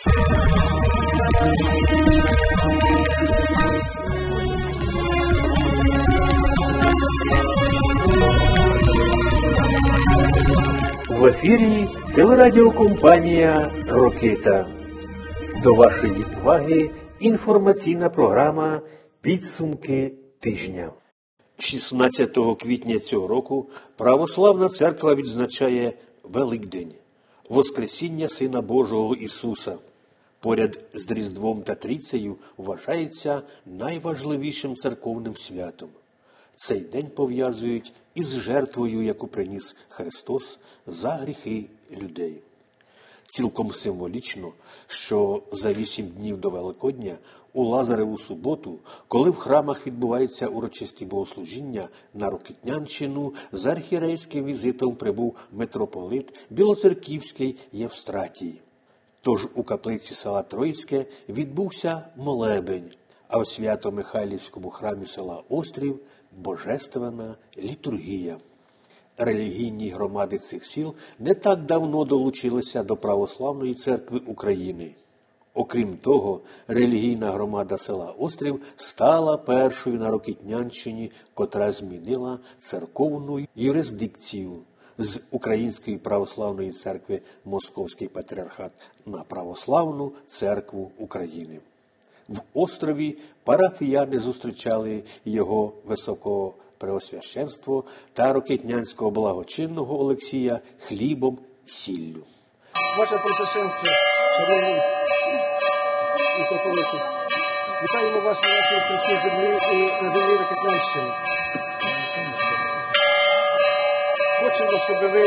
В ефірі телерадіокомпанія Рокита. До вашої уваги інформаційна програма Підсумки тижня. 16 квітня цього року Православна церква відзначає Великдень, Воскресіння Сина Божого Ісуса. Поряд з Різдвом та Трійцею вважається найважливішим церковним святом. Цей день пов'язують із жертвою, яку приніс Христос за гріхи людей. Цілком символічно, що за вісім днів до Великодня у Лазареву суботу, коли в храмах відбуваються урочисті богослужіння на Рокитнянщину, за архірейським візитом прибув митрополит Білоцерківський Євстратій. Тож у каплиці села Троїцьке відбувся молебень, а в Свято-Михайлівському храмі села Острів Божественна літургія. Релігійні громади цих сіл не так давно долучилися до Православної церкви України. Окрім того, релігійна громада села Острів стала першою на Рокітнянщині, котра змінила церковну юрисдикцію з Української православної церкви Московський патріархат на Православну церкву України. В острові парафіяни зустрічали його високого преосвященство та рокетнянського благочинного Олексія хлібом сіллю. Ваше Пресвященство, шановні митрополити, вітаємо вас на нашій землі і на землі Рокетнянщини. Хочемо, щоб ви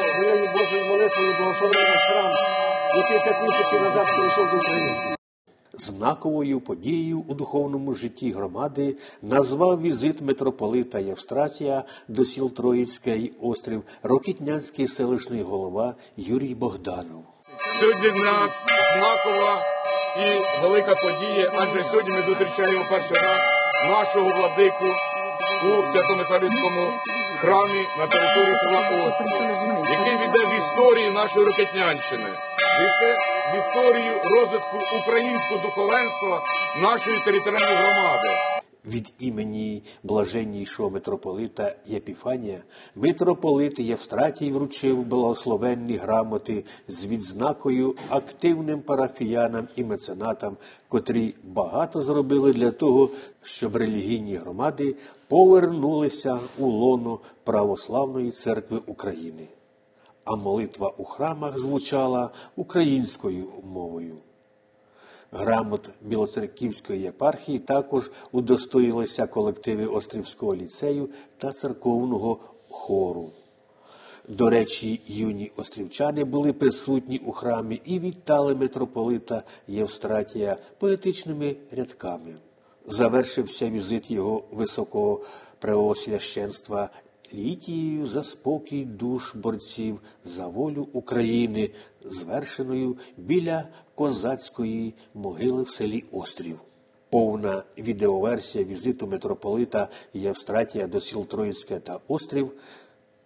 своєю Божою молитвою благословили наш храм, який п'ять місяців назад прийшов до України. Знаковою подією у духовному житті громади назвав візит митрополита Євстратія до сіл Троїцьке й острів Рокітнянський селищний голова Юрій Богданов. Сьогодні для нас знакова і велика подія, адже сьогодні ми зустрічаємо перший раз нашого владику у Свято-Михайлівському храмі на території села Острів, який війде в історію нашої Рокетнянщини, війде в історію розвитку українського духовенства нашої територіальної громади. Від імені блаженнішого митрополита Єпіфанія митрополит Євстратій вручив благословенні грамоти з відзнакою активним парафіянам і меценатам, котрі багато зробили для того, щоб релігійні громади повернулися у лоно Православної церкви України. А молитва у храмах звучала українською мовою. Грамот Білоцерківської єпархії також удостоїлися колективи Острівського ліцею та церковного хору. До речі, юні острівчани були присутні у храмі і вітали митрополита Євстратія поетичними рядками. Завершився візит його високого преосвященства літією за спокій душ борців за волю України, звершеною біля козацької могили в селі Острів. Повна відеоверсія візиту митрополита Євстратія до сіл Троїцьке та Острів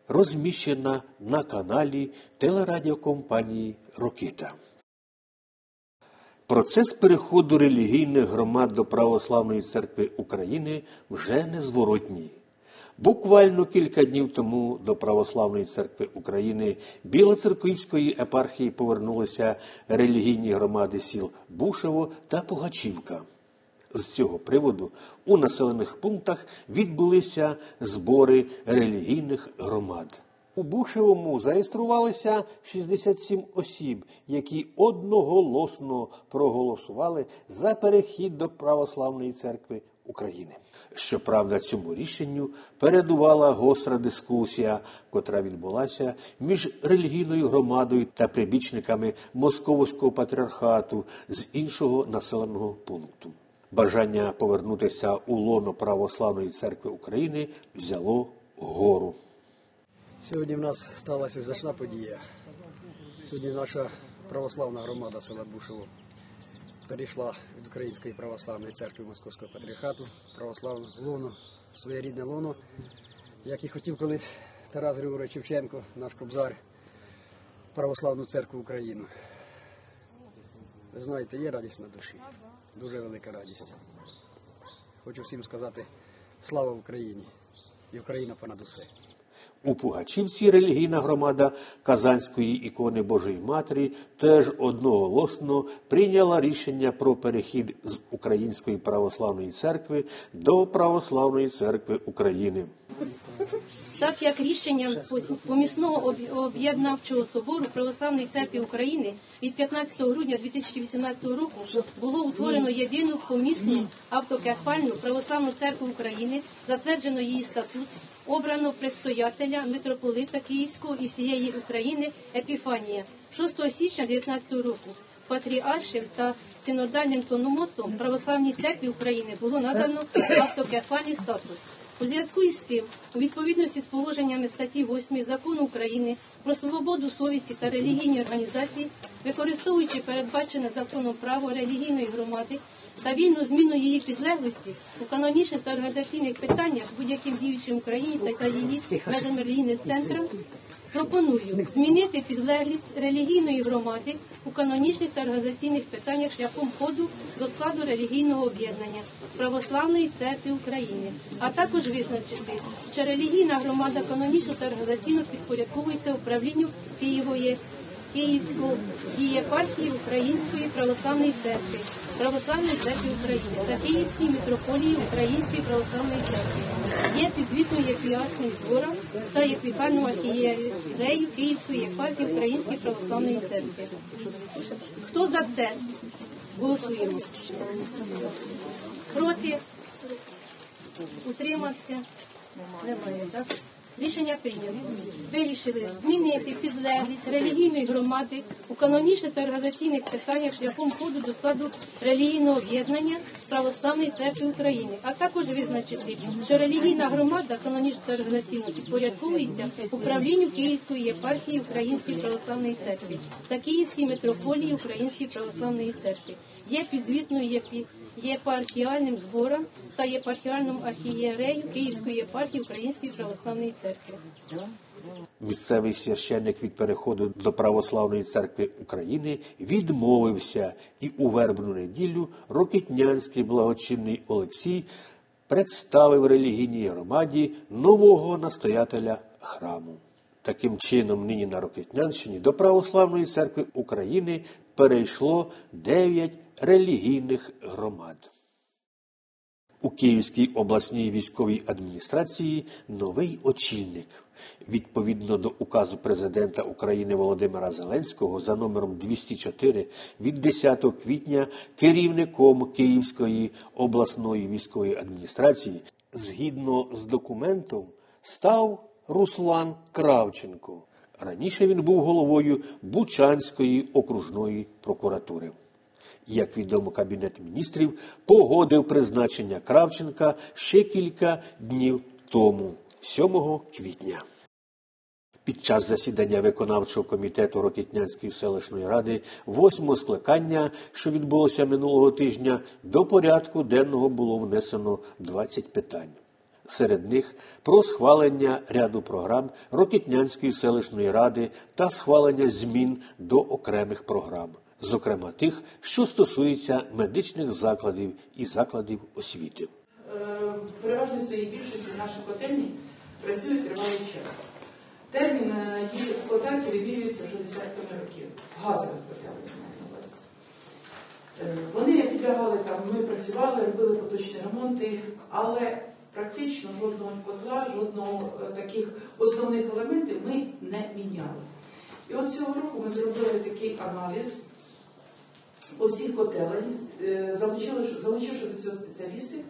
розміщена на каналі телерадіокомпанії Рокита. Процес переходу релігійних громад до Православної церкви України вже незворотній. Буквально кілька днів тому до Православної церкви України Білоцерківської епархії повернулися релігійні громади сіл Бушево та Пугачівка. З цього приводу у населених пунктах відбулися збори релігійних громад. У Бушевому зареєструвалися 67 осіб, які одноголосно проголосували за перехід до Православної церкви України. Щоправда, цьому рішенню передувала гостра дискусія, котра відбулася між релігійною громадою та прибічниками Московського патріархату з іншого населеного пункту. Бажання повернутися у лоно Православної церкви України взяло гору. Сьогодні в нас сталася визначна подія. Сьогодні наша православна громада села Бушево перейшла від Української православної церкви Московського патріархату, православне лоно, своє рідне лоно, як і хотів колись Тарас Григорович Шевченко, наш кобзар, православну церкву України. Ви знаєте, є радість на душі. Дуже велика радість. Хочу всім сказати слава Україні і Україна понад усе. У Пугачівці релігійна громада Казанської ікони Божої Матері теж одноголосно прийняла рішення про перехід з Української православної церкви до Православної церкви України. Так як рішенням помісного об'єднавчого собору Православної церкви України від 15 грудня 2018 року було утворено єдину помісну автокефальну православну церкву України, затверджено її статут, обрано предстоятеля митрополита Київського і всієї України Епіфанія 6 січня 2019 року. Патріаршим та синодальним тономосом Православній церкві України було надано автокефальний статус. У зв'язку із цим, у відповідності з положеннями статті 8 закону України про свободу совісті та релігійні організації, використовуючи передбачене законом право релігійної громади та вільну зміну її підлеглості у канонічних та організаційних питаннях будь-яким діючим Україні та, її межами релігійним центрам, Пропоную змінити підлеглість релігійної громади у канонічних та організаційних питаннях шляхом ходу до складу релігійного об'єднання Православної церкви України, а також визначити, що релігійна громада канонічно та організаційно підпорядковується управлінню Києвої Київської єпархії Української православної церкви, Православної церкви України та Київській митрополії Української православної церкви. Є підзвітною єпархією збором та єпархіальному архієрею Київської єпархії Української православної церкви. Хто за це? Голосуємо. Проти? Утримався? Немає, так? Рішення прийнято. Вирішили змінити підлеглість релігійної громади у канонічних та організаційних питаннях шляхом ходу до складу релігійного об'єднання Православної церкви України, а також визначити, що релігійна громада канонічно та організаційно підпорядковується управлінню Київської єпархії Української православної церкви та Київській митрополії Української православної церкви. Є підзвітною єпархіальним збором та єпархіальним архієрею Київської єпархії Української православної церкви. Місцевий священник від переходу до Православної церкви України відмовився, і у вербну неділю Рокітнянський благочинний Олексій представив релігійній громаді нового настоятеля храму. Таким чином, нині на Рокітнянщині до Православної церкви України перейшло дев'ять релігійних громад. У Київській обласній військовій адміністрації новий очільник. Відповідно до указу президента України Володимира Зеленського за номером 204 від 10 квітня керівником Київської обласної військової адміністрації згідно з документом став Руслан Кравченко. Раніше він був головою Бучанської окружної прокуратури. Як відомо, Кабінет міністрів погодив призначення Кравченка ще кілька днів тому, 7 квітня. Під час засідання виконавчого комітету Рокітнянської селищної ради восьмого скликання, що відбулося минулого тижня, до порядку денного було внесено 20 питань. Серед них про схвалення ряду програм Рокітнянської селищної ради та схвалення змін до окремих програм, зокрема тих, що стосуються медичних закладів і закладів освіти. Е, в переважній своїй більшості наші котельні працюють тривалий час. Термін е, їх експлуатації вимірюється вже десятками років. Газових котелень маю на увазі. Е, Вони підлягали там, ми працювали, робили поточні ремонти, але практично жодного котла, жодного таких основних елементів ми не міняли. І от цього року ми зробили такий аналіз по всіх котелах, е, залучивши до цього спеціалістів,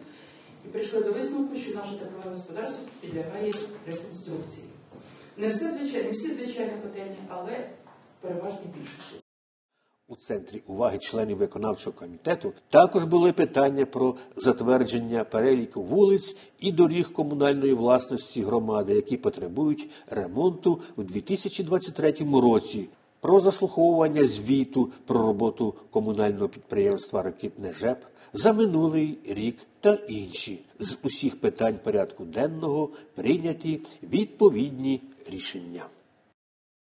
і прийшли до висновку, що наше теплове господарство підлягає реконструкції. Не все звичайно, всі звичайні котельні, але переважній більшості. У центрі уваги членів виконавчого комітету також були питання про затвердження переліку вулиць і доріг комунальної власності громади, які потребують ремонту у 2023 році. Про заслуховування звіту про роботу комунального підприємства Ракітне ЖЕП за минулий рік та інші з усіх питань порядку денного прийняті відповідні рішення.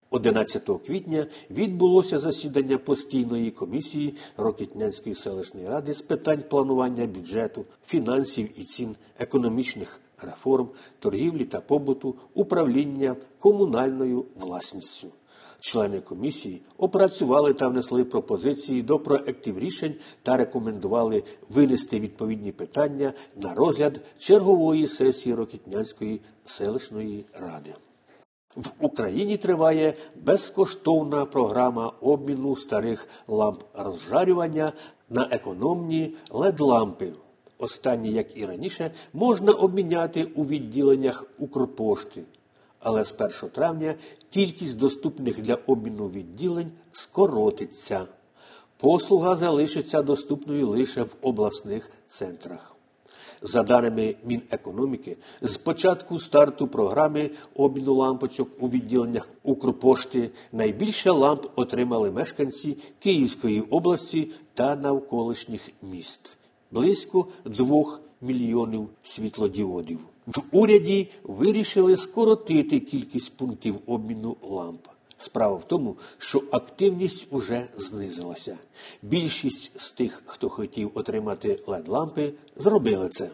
11 квітня відбулося засідання постійної комісії Рокітнянської селищної ради з питань планування бюджету, фінансів і цін, економічних реформ, торгівлі та побуту, управління комунальною власністю. Члени комісії опрацювали та внесли пропозиції до проєктів рішень та рекомендували винести відповідні питання на розгляд чергової сесії Рокітнянської селищної ради. В Україні триває безкоштовна програма обміну старих ламп розжарювання на економні LED-лампи. Останні, як і раніше, можна обміняти у відділеннях Укрпошти. Але з 1 травня кількість доступних для обміну відділень скоротиться. Послуга залишиться доступною лише в обласних центрах. За даними Мінекономіки, з початку старту програми обміну лампочок у відділеннях Укрпошти найбільше ламп отримали мешканці Київської області та навколишніх міст близько 2 мільйонів світлодіодів. В уряді вирішили скоротити кількість пунктів обміну ламп. Справа в тому, що активність уже знизилася. Більшість з тих, хто хотів отримати LED-лампи, зробили це.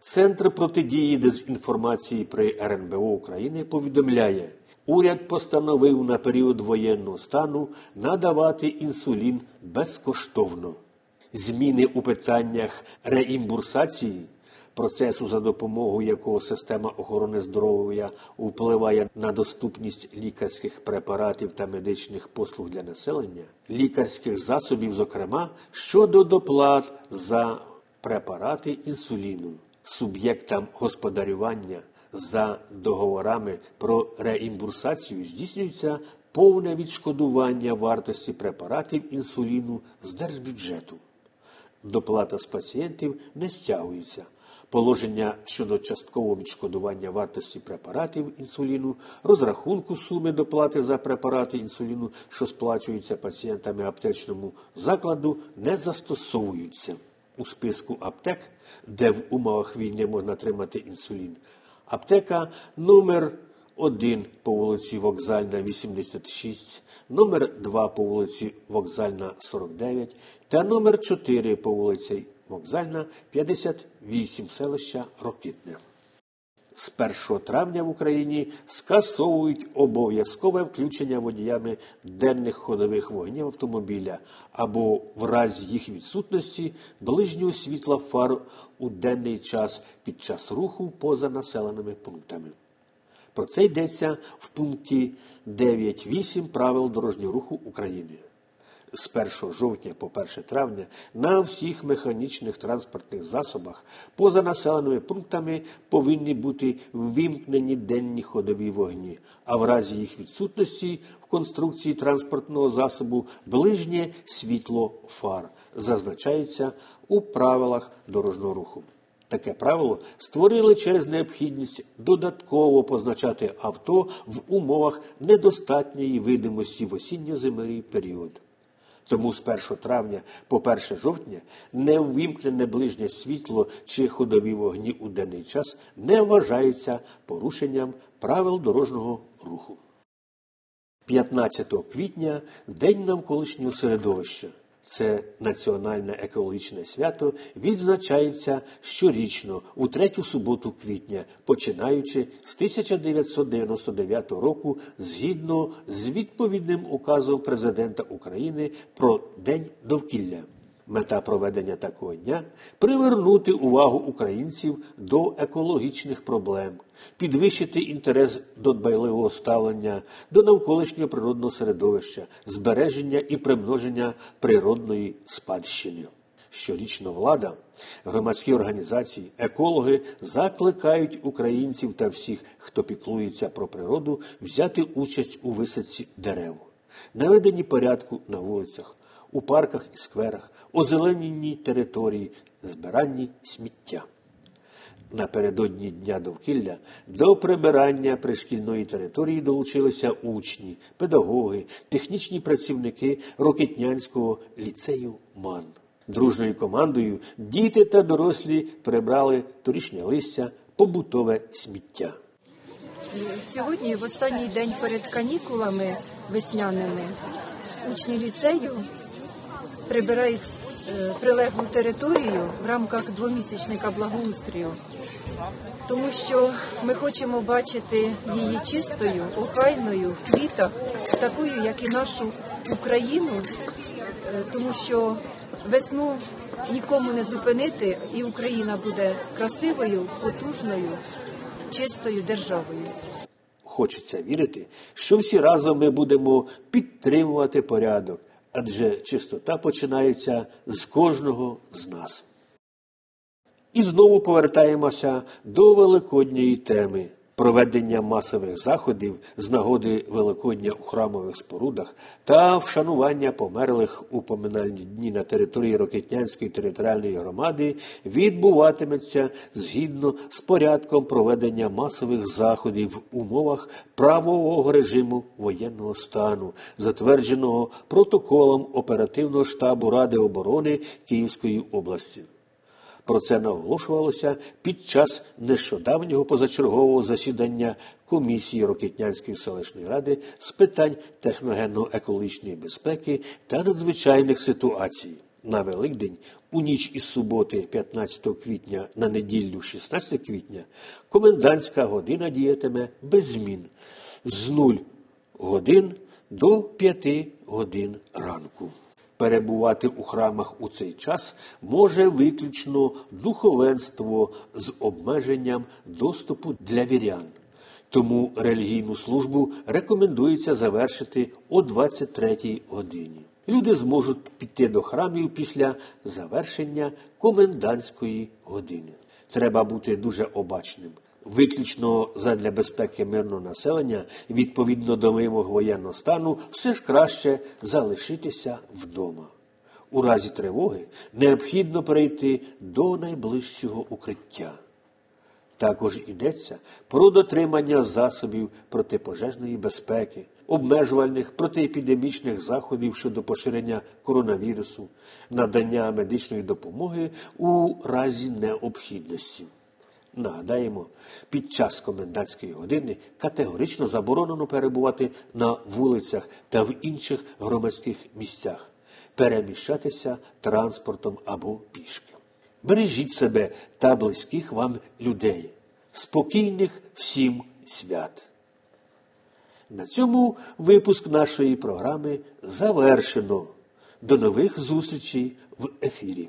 Центр протидії дезінформації при РНБО України повідомляє, уряд постановив на період воєнного стану надавати інсулін безкоштовно. Зміни у питаннях реімбурсації, процесу, за допомогою якого система охорони здоров'я впливає на доступність лікарських препаратів та медичних послуг для населення, лікарських засобів, зокрема, щодо доплат за препарати інсуліну, суб'єктам господарювання за договорами про реімбурсацію здійснюється повне відшкодування вартості препаратів інсуліну з держбюджету. Доплата з пацієнтів не стягується. Положення щодо часткового відшкодування вартості препаратів інсуліну, розрахунку суми доплати за препарати інсуліну, що сплачуються пацієнтами аптечному закладу, не застосовуються. У списку аптек, де в умовах війни можна отримати інсулін, аптека номер 1 по вулиці Вокзальна 86, номер 2 по вулиці Вокзальна 49 та номер 4 по вулиці Вокзальна 58 селища Рокитне. З 1 травня в Україні скасовують обов'язкове включення водіями денних ходових вогнів автомобіля або в разі їх відсутності ближнього світла фар у денний час під час руху поза населеними пунктами. Про це йдеться в пункті 9.8 правил дорожнього руху України. З 1 жовтня по 1 травня на всіх механічних транспортних засобах поза населеними пунктами повинні бути ввімкнені денні ходові вогні, а в разі їх відсутності в конструкції транспортного засобу ближнє світло фар зазначається у правилах дорожнього руху. Таке правило створили через необхідність додатково позначати авто в умовах недостатньої видимості в осінньо-зимовий період. Тому з 1 травня по 1 жовтня неввімкнене ближнє світло чи ходові вогні у денний час не вважається порушенням правил дорожнього руху. 15 квітня День навколишнього середовища. Це національне екологічне свято відзначається щорічно у третю суботу квітня, починаючи з 1999 року згідно з відповідним указом президента України про День довкілля. Мета проведення такого дня привернути увагу українців до екологічних проблем, підвищити інтерес до дбайливого ставлення до навколишнього природного середовища, збереження і примноження природної спадщини. Щорічно влада, громадські організації, екологи закликають українців та всіх, хто піклується про природу, взяти участь у висадці дерев, наведенні порядку на вулицях, у парках і скверах, озелененні території, збиранні сміття. Напередодні Дня довкілля до прибирання пришкільної території долучилися учні, педагоги, технічні працівники Рокетнянського ліцею МАН. Дружною командою діти та дорослі прибрали торішнє листя, побутове сміття. Сьогодні, в останній день перед канікулами весняними, учні ліцею прибирають е, прилеглу територію в рамках двомісячника благоустрою, тому що ми хочемо бачити її чистою, охайною, в квітах, такою, як і нашу Україну, е, тому що весну нікому не зупинити, і Україна буде красивою, потужною, чистою державою. Хочеться вірити, що всі разом ми будемо підтримувати порядок, адже чистота починається з кожного з нас. І знову повертаємося до великодньої теми проведення масових заходів з нагоди Великодня у храмових спорудах та вшанування померлих у поминальні дні на території Рокетнянської територіальної громади відбуватиметься згідно з порядком проведення масових заходів в умовах правового режиму воєнного стану, затвердженого протоколом оперативного штабу Ради оборони Київської області. Про це наголошувалося під час нещодавнього позачергового засідання комісії Рокетнянської селищної ради з питань техногенно-екологічної безпеки та надзвичайних ситуацій. На Великдень, у ніч із суботи 15 квітня на неділю 16 квітня, комендантська година діятиме без змін з 0 годин до 5 годин ранку. Перебувати у храмах у цей час може виключно духовенство з обмеженням доступу для вірян. Тому релігійну службу рекомендується завершити о 23 годині. Люди зможуть піти до храмів після завершення комендантської години. Треба бути дуже обачним. Виключно задля безпеки мирного населення, відповідно до вимог воєнного стану, все ж краще залишитися вдома. У разі тривоги необхідно перейти до найближчого укриття. Також йдеться про дотримання засобів протипожежної безпеки, обмежувальних протиепідемічних заходів щодо поширення коронавірусу, надання медичної допомоги у разі необхідності. Нагадаємо, під час комендантської години категорично заборонено перебувати на вулицях та в інших громадських місцях, переміщатися транспортом або пішки. Бережіть себе та близьких вам людей. Спокійних всім свят. На цьому випуск нашої програми завершено. До нових зустрічей в ефірі.